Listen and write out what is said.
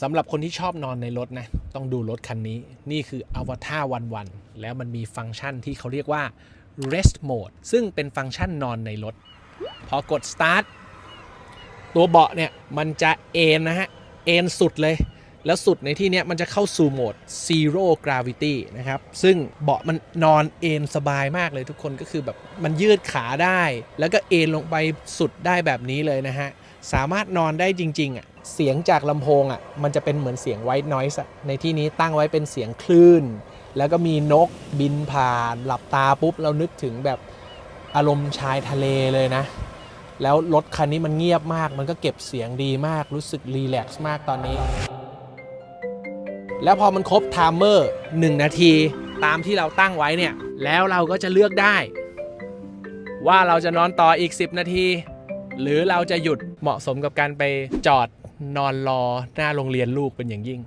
สำหรับคนที่ชอบนอนในรถนะ ต้องดูรถคันนี้ นี่คือ Avatar วันแล้วมันมีฟังก์ชันที่เขาเรียกว่า rest mode ซึ่งเป็นฟังก์ชันนอนในรถ พอกด start ตัวเบาะเนี่ย มันจะเอนนะฮะ เอนสุดเลย แล้วสุดในที่เนี้ยมันจะเข้าสู่โหมด zero gravity นะครับ ซึ่งเบาะมันนอนเอนสบายมากเลยทุกคนก็คือแบบมันยืดขาได้ แล้วก็เอนลงไปสุดได้แบบนี้เลยนะฮะ สามารถนอนได้จริงๆอะเสียงจากลำโพงอะมันจะเป็นเหมือนเสียง white noise อะในที่นี้ตั้งไว้เป็นเสียงคลื่น แล้วก็มีนกบินผ่านหลับตาปุ๊บ เรานึกถึงแบบอารมณ์ชายทะเลเลยนะ แล้วรถคันนี้มันเงียบมาก มันก็เก็บเสียงดีมากรู้สึกรีแลกซ์มากตอนนี้ แล้วพอมันครบไทม์เมอร์1นาทีตามที่เราตั้งไว้เนี่ย แล้วเราก็จะเลือกได้ ว่าเราจะนอนต่ออีก 10 นาที หรือเราจะหยุดเหมาะสมกับการไปจอดนอนรอหน้าโรงเรียนลูกเป็นอย่างยิ่ง